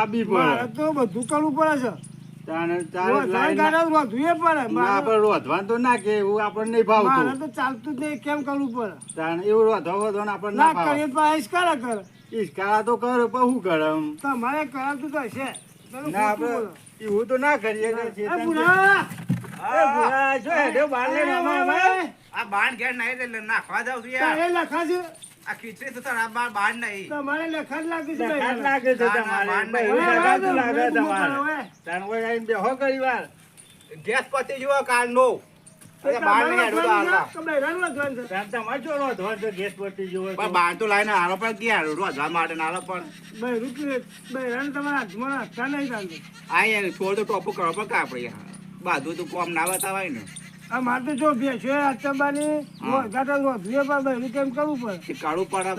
આપી પડે. તો બધું કરવું પડે છે. એવું આપણને નહીં મારે તો ચાલતું જ નહીં કેમ કરવું પડે? એવું રોધવા વધવાનું આપણને ના કરીએ તો આઈસ કરે. કરે તો કરે પણ શું એમ? તમારે કરાવતું તો હશે. તમે ના ખોટું બોલો. આપણે એવું તો ના કરીએ કે એ ચેતન બુઢા! એ ભુરા, જો હેડ્યો બહાર લઈને આવો અમે. આ બાણ ઘેર નાખવા જાવ આ ખીચડી તો તારા બાર નહીં. તમારે લખા જ લાગે છે લાગે તમારે. બાર એવું હવે લખાતું હવે લાગે તમારે. હવે. કોઈ આવીને બેહો કરી વાર. ગેસ પતી જુઓ કારનો તો લાઈને હાલો પણ ગયા રોજવા માટે ને પણ બૈરું. આ છોડ તો ટોપો કરો પણ કા બાધુ તો કોમ ના બતાવાય ને. આ મારે તો જો ભેંસો અચંબાની ગાટા રોધવી પણ બૈરું કેમ કરવું પડે. કે કાળું પડે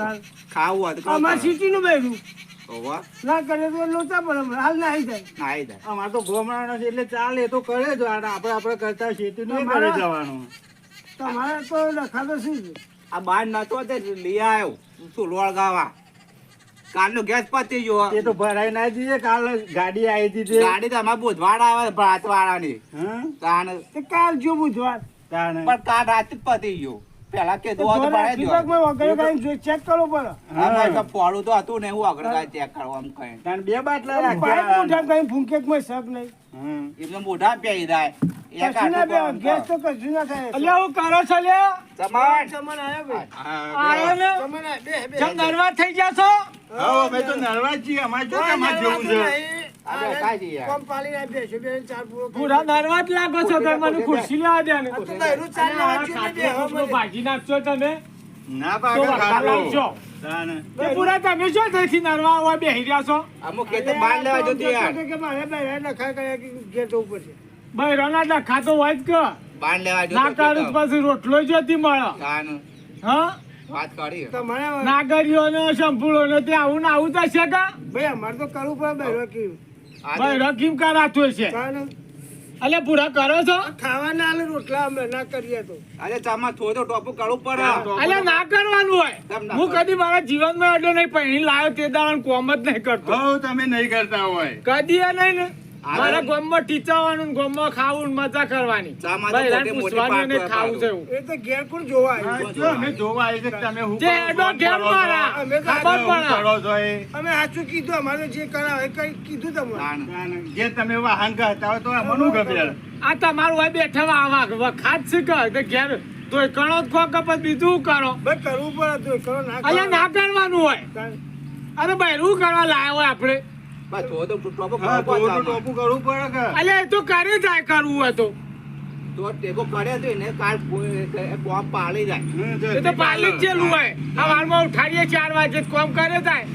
ખાવું હોય તો અમારે સિટીનું બૈરું હોવા. ના કરે તો લોચા પણ હાલ ના જાય. ના આવી જાય અમારે તો ગોમડાનો છે એટલે ચાલે એ તો કરે જ. આપણે આપણે કરતા ખેતીનું એ કરે જવાનું. તમારે તો લખાતો શું આ બાર નતો તે લઈ આવ્યો. સુલવાળ ગાવા કાલનો ગેસ પતી ગયો એ તો ભરાઈ ના જઈએ કાલ ગાડી આવી હતી ગાડી તો અમારે બુધવાડ આવે ભાત વાળાની? તાણ કાલ જો બુધવાર. તાણે. પણ કાલ રાત પતી ગયો. પેલા કે દો તો ધોળા ભરાઈ દીપકમાં વગર કાઈ જો ચેક કરો પડે હા ભાઈ તો ફોડું તો હતું ને હું આગળ ચેક કરો આમ કઈ. તાણે બે બાટલા પાઇપ રાખ્યા. ઉઠા કઈ ફૂંકેકમાં શક નહીં. હમ. એટલે મોઢા પેઈ જાય. એક કશું ના આટલું બે ગેસ તો કશું ના થાય. હું કરો છો લે સમાન. ચમન આયા ભાઈ. હા, આયો ને? ચમન આયા. બે બે ચમ નર્વસ થઈ ગયા છો? અમે તો નરવા જ છીએ. અમારે જો જેવું છે. લાગો છો મને ખુરશી લેવા દે ને. ભાગી નાખશો તમે. ના પૂરા તમે શું થઈથી નરવા હોય બેહી રહ્યા છો? અમુક ખેતર બાર લેવા જતી યાર. કે મારે બૈરા નખા કર્યા કે ઘેર જવું પડશે. બૈરાના ડખા તો હોય જ કે. બાર લેવા જતો ના કરું તો પછી રોટલો જોતી મળે તાન હા? વાત કરી તમારે નાગરીઓને સંપૂર્ણ તે આવું ને આવું થશે કે? ભાઈ અમારે તો કરવું પડે બૈરો કેવું આ રકીમ કા રાખ્યો છે? અલે પૂરા કરો છો? ખાવાના આલે રોટલા અમે ના કરીએ તો. અરે ચામાં થોય તો ટોપું કરવું પડે. એટલે ના. કરવાનું હોય. હું કદી મારા જીવનમાં એટલો નહીં પહેરી લાયો તે દાણ કોમ જ નહીં કરતો. હો તમે નહીં કરતા હોય. કદી નહીં ને. મારા ગોમમાં ટીચાવાનું ને ગોમમાં ખાવું મજા કરવાની. પૂછવાનું ખાવું છે એ તો ઘેર કોણ જોવા અમે જોવા આવી છે તમે હું તે એડો ઘેર મારા. અમે ખબર શું પડે. કરો છો એ? અમે સાચું કીધું અમારે જે કરાવે એ કઈ કીધું તમને? જે તમે વાહન કરતા હોય તો આ તમારું હોય બેઠા આવા. વખાત છે કે તે ઘેર તો કણો જ ખો કે પછી બીજું કરો. કરવું પડે તો કરો ના અહીંયા ના કરવાનું હોય. અરે ભાઈ કરવા લાયા હોય આપણે? બસ કરવું તો તો. ટોપું પડે કે? તો કરે જાય કરવું હોય તો. તો ટેકો કરે તો એને કાલ કોમ પાડી જાય. એ તો પાલી જ જેલું હોય. સવારમાં ઉઠાડીએ ચાર વાગે કોમ કરે જાય.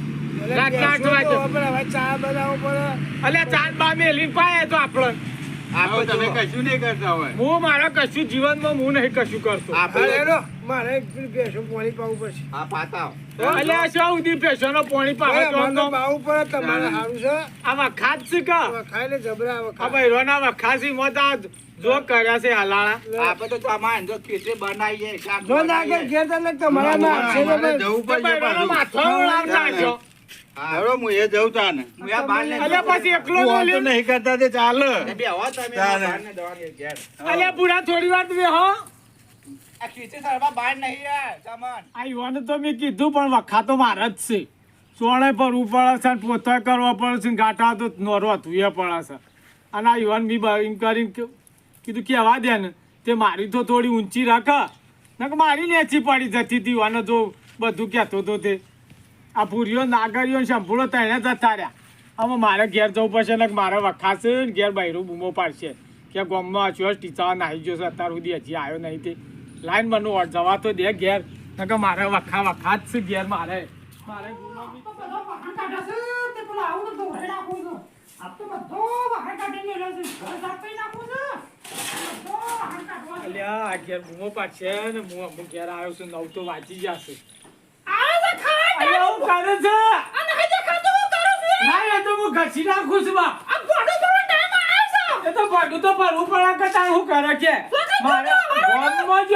એટલે રાત આઠ વાગે. હવે ચા બનાવવો પડે. એટલે ચાર બા મેલીને પાય તો આપણે. તમે કશું નહીં કરતા હોય. હું મારા કશું જીવનમાં હું નહીં કશું કરતો. આપણે મારે એક પેલી પાવું પડશે આ પાતા એટલે આ શું સુધી પેશોનો પાણી પાવે તો તો આમ પાવું તમારે સારું છે. આ વખાત છે કે? હવે લે જબરા હવે આ ખા. વખાસી મોટા જો કર્યા છે હલાણા આપણે તો ચામાં જો ખીચડી બનાવીએ જો ના કે ઘેર તમને તમારા માં હાથે તો અમારે ભાઈ- જવું પડશે માથો ઉડાવતા છો હા. હું. એ જઉં તાને. હું આ બાર લઈને એટલે પછી એકલો હું આમ તો બોલ્યો નહીં કરતા તે ચાલે. બે હો તમે ઘેર. અલ્યા પૂરા થોડી વાર હો તો મેં કીધું, પણ વખા તો મારા જ છે. સોણે ભરવું પડે છે અને પોતા કરવો પડે છે ને તો નોરો હથુએ પડે છે. અને આ યુવાન બી એમ કરીને કીધું, કહેવા દે ને, તે મારી તો થોડી ઊંચી રાખ ને કે મારી નેચી પડી જતી હતી યુવાને જો બધું કહેતો હતો તે. આ પૂરીઓ નાગરીઓ ને સંપૂર્ણ તેને જતા રહ્યા આમાં મારે ઘેર જવું પડશે ને મારે વખાશે ને ઘેર બહેરું બૂમો પાડશે. કે ગામમાં આચ્યો ટીચા નાહી ગયો છે, અત્યાર સુધી હજી આવ્યો નહીં તે. લાઈન બનવું જવા તો દે ઘેર. કે મારે વખા વખા જ છે ઘેર મારે. મારે. અલ્યા ઘેર બૂમો પાડશે ને હું અમુક ઘેર આવ્યો છું નવ તો વાંચી જશે હું હું હું ઘસી નાખું છું. એ તો ભાડું તો ભરવું પડે કે તાર શું કરે કે મારે ગામમાં જ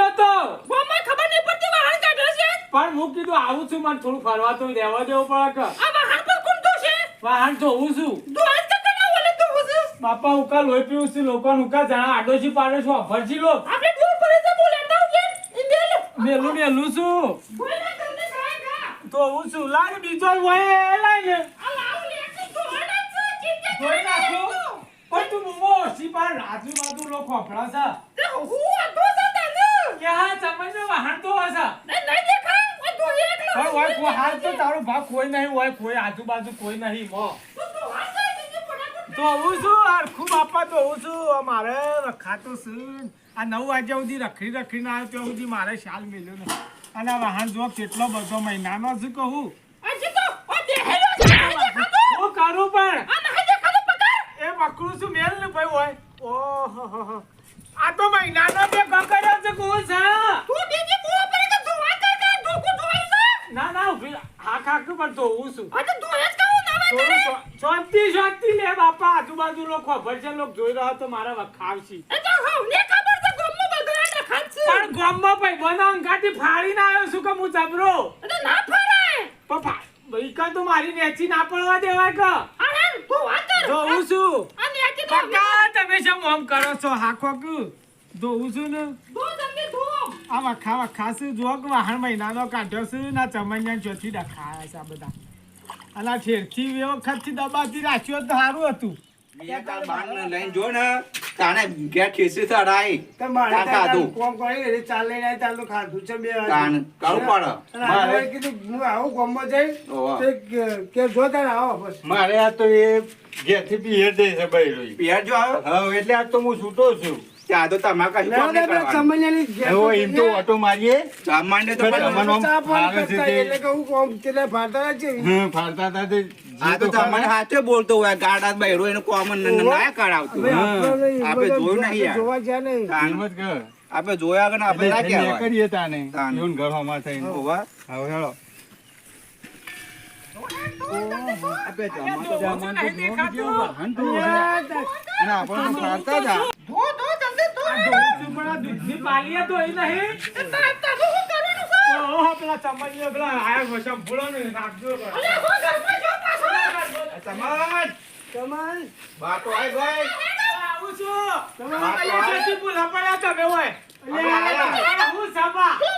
ગામમાં ખબર નહીં પડતી વાહન કાઢે છે. પણ હું કીધું આવું છું મને થોડું ફરવા તો રહેવા દેવું પડે કે. આ વાહન પર કોણ ધોશે? વાહન ધોવું છું. તો બાપા ઉકા લોહી પીવું છું લોકો ઉકા જાણા આડોશી પાડોશી વાપરજી લો. આપણે દૂર પડે છે બોલાતા હું ઈ મેલ. મેલું છું. ધોવું છું લાગ બીજો હોય લાગે આ લાવ લે કે ધોવાના છે ચિંતા કરી નાખો. પણ તું મોમો ઓછી રાજુ આજુબાજુ લોકો ખોફડા છે. તે હું આ તને? કે હા તો હશે. નહીં નહીં દેખાય. હું ધોઈ એકલો પણ હોય કોઈ હાલ તો તારો ભાગ કોઈ નહીં હોય કોઈ આજુબાજુ કોઈ નહીં મો તું ધોવું છું હરખું બાપા છું મારે રખાતો છું. આ નવ વાગ્યા સુધી રખડી રખડીને આવ્યો ત્યાં સુધી મારે શાલ મેલ્યો નહીં. અને વાહન જો કેટલો બધો મહિનાનો શું કહું. હું કરું પણ. એ પકડું છું મેલ ને ભાઈ હોય? ઓહો આ તો મહિનાનો જે કકડ્યો છે કુવો છે. ના ના ઊભી હા કાકુ પણ ધોવું છું. લે. બાપા. આજુબાજુ લોકો ખબર છે લોકો જોઈ રહ્યા તો મારા વખાવશી. એ તો પણ ગોમમાં ભાઈ આવ્યો છું કે હું જબરો? અરે ના ફાડે. તો મારી નેચી ના પડવા દેવાય કે અરે છું. કાકા તમે શું આમ કરો છો હાખો કે? ધોવું છું ને. આમાં ખાવા આ વખા વખા છે જો કે વાહણ મહિનાનો કાઢ્યો છે ના ચમનિયા ચોથી ડખાયા છે આ બધા. અને ઠેરથી એ વખતથી દબાતી રાખ્યો તો સારું હતું. લઈને જો ને તાણે ઘેર ઠેસી કાકા ત્યાં હતું. કોમ કરી એટલે ચાલે નહીં ચાલ ખાધું છે બે. તાણ કાળું પડે. મારે કીધું હું આવું ગામમાં જઈ. તે કે- જો તારે આવો બસ મારે આ તો એ ઘેરથી પિયર દે છે બૈરોઈ. પિયર જો આવ્યો હા એટલે આ તો હું છૂટો છું ત્યાં તો તમારે કશું કામ નહીં કરવાનું. સમજ્યાની ઘેર હવે એમ તો ઓટો મારીએ સામાન્ય તો પણ પણ તમને આમ ચા પાણી ફાવે છે કરતા તે. એટલે કે હું કોમ કેટલા ફાડતા છે હમ, ફાડતા હતા તે આ તો તમને હાથે બોલતો હોય ગાડા બૈરો એને કોમન ના કરાવતું આપણે નહીં, આપણે બધા જોયું નહીં યાર. જોવા જ્યાં નહીં તાણ. કર. આપણે જોયા વગર આપણે ના એટલે કહેવાય કરીએ તાને તાને. એવું ને થઈને ઓવા. હવે હેળો આપણે જમવા તો ધોવું છું વાહન તો અને આપણે ફાડતા જ આ. ધો ધો જલ્દી ધો આ દૂધની પાલીએ તો એ નહીં. એ તાર તાર શું કરવાનું ઓહો, પેલા ચમનિયા પેલા આયા સંભળો ને નાખજો કે. અલે હો ઘરમાં જો પાછો? સમાજ કમાલ બા તો આઈ ગઈ. આવું છું. જ્યોતિ ભૂલા પડ્યા તમે હોય. અલ્યા, અલ્યા, હું સાબા. તું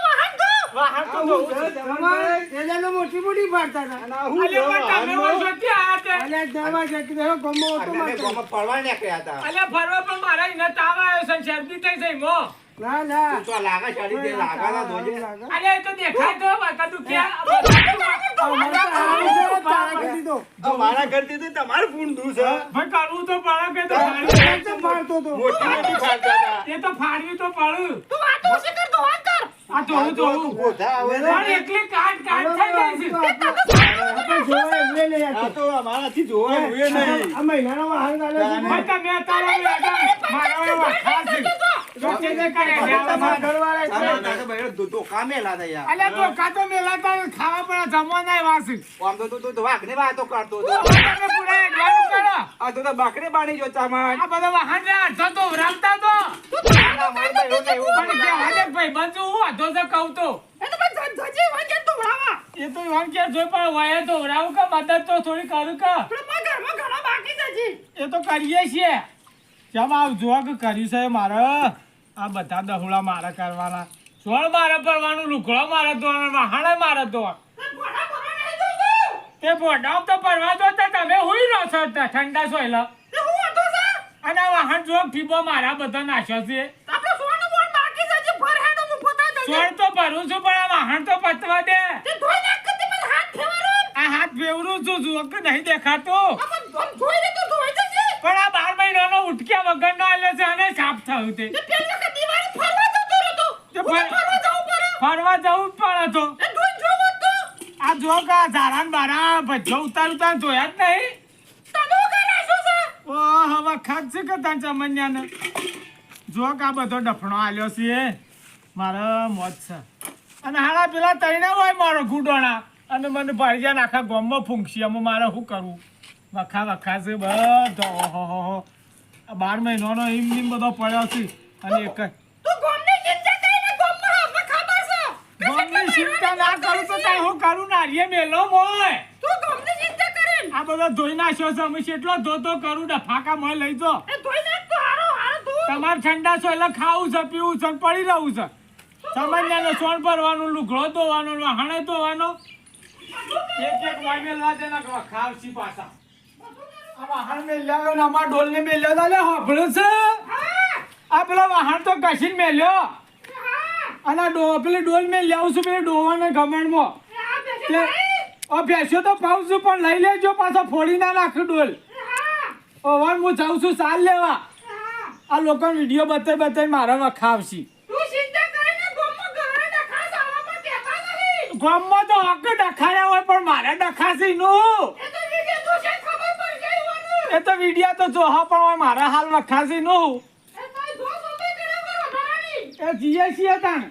વાહન ધો તો ધોઉં છું. મોટી મોટી ફાડતા હતા અલ્યા, પણ તમે હોય જ્યોતિ આયા તે. દવા છે કે ગમો ઓટો અમે મારતા પડવા નીકળ્યા હતા અલ્યા, ફરવા પણ મારા એને તાવ આવ્યો છે, શરદી થઈ છે એમાં. ના ના તું તો લાગે ચડી દે લાગે ના ધોજે અલ્યા, એ તો દેખાય તો હોય, કદું ક્યાં? અમારે તો આવું છે, તારા કરી દીધો આ મારા ઘરથી તો તમારું પૂંડું છે ભાઈ, કરવું તો પડે કે તો ફાડવું. તો મારતો મોટી મોટી ફાડતા હતા એ તો ફાડવી તો પડે. તું આ તો આ ધોવું ધોવું. કોઠા આવે ને. એકલી કાટ કાટ થઈ જાય છે. આપણે જોવા એવું નહીં આ તો મારાથી જોવા જોઈએ નહીં આ મહિનાનો. તારા મારા ખાસ બકરી બાણી જો ચામાન આ બધા વાહન અડધો તો ઉભરાવતા તો. પણ કહેવા દે ભાઈબંધ છું, હું અડધો તો કહું તો. એ તો બસ ધજી વાંજે ધોવાવા એ તો ઈવન કે જોઈ પણ વાય તો ઉભરાવું કે મદદ તો થોડી કરું કે. પણ ઘરમાં ઘણા બાકી છે એ તો કરીએ છીએ. જેમ આ જો કે કર્યું છે મારે? આ બધા દહુડા મારે કરવાના. સોળ મારે પડવાનું લુકડો મારે ધોવાનું વાહણે મારે ધોવાનું એ જોતું તે તો પડવા દો તો તમે હુઈ રહો છો ઠંડા સોયલા. તે અને આ વાહન જો ફીબો મારા બધા નાશો છે. સોળ તો ભરું છું પણ આ વાહન તો પતવા દે. તે તે આ હાથ ફેવરું છું કે નહીં દેખાતું આમ આમ ધોઈ દે તો ધોઈ જજે પણ આ બાર મહિનાનો ઉઠક્યા વગરનો આલ્યો છે અને સાફ થયું તે. તે પેલી વખત દિવાળી ફરવા જતો રહ્યો તો ફરવા જવું પડે. ફરવા જવું જ પડે તો. એ ધોઈ જોવો તો. આ જો કા ઝારાન બારા ભજો ઉતાર ઉતાર જોયા જ નહીં. તને છે? ઓ હવે ખાક છે કે તાન ચમન્યાને? જો કા બધો ડફણો આલ્યો છે મારો મોજ છે. અને હારા પેલા તૈણે હોય મારો ગુડોણા અને મને ભાડિયા આખા ગામમાં ફૂંકશી. અમે મારે શું કરવું? વખા વખા છે બધો. ઓહો બાર મહિનાનો એમ નિમ બધો પડ્યો છે. અને એક ગોમની ચિંતા ના કરું તો તાર હું કરું? નારીએ મેલો મોય. તું ગોમની ચિંતા કરીને આ બધો ધોઈ નાખ્યો છે. અમે કેટલો ધોતો કરું ને ફાકા મળે લઈ જો. એ ધોઈ નાખ તો હારો હારો ધો તમારે ઠંડા છો એટલે ખાવું છે પીવું છે પડી રહું છે. સામાન્ય સોન ભરવાનું લુગડો ધોવાનો હણે ધોવાનો. એક એક વાગેલા તેના ખાવસી પાછા. વાહણ મેલ્યા ને ડોલ ને મેલ્યો તો લે હોભળે છે? આ પેલો વાહણ તો કશીને મેલ્યો. અને ડો પેલી ડોલ મેં આવું છું પેલી ડોવાને ગમણમાં ઓ ભેંસ્યો તો પાઉં છું પણ લઈ લેજો પાછો ફોડી ના નાખ ડોલ. ઓવન હું જાઉં છું સાલ લેવા. આ લોકો વીડિયો બતાવી બતાવી મારા વખાવશી ગામમાં તો હક ડખાયા હોય પણ મારે ડખાશી નું. એ તો વિડિયા તો જોહા પણ હોય મારા હાલ વખાસી નો એ જીએ છીએ તાણ.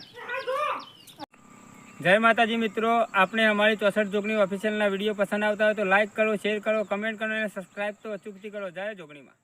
જય માતાજી મિત્રો આપણે અમારી ચોસઠ જોગણી ઓફિશિયલના વીડિયો પસંદ આવતા હોય તો લાઈક કરો શેર કરો કમેન્ટ કરો અને સબસ્ક્રાઈબ તો અચૂકથી કરો. જય જોગણીમાં.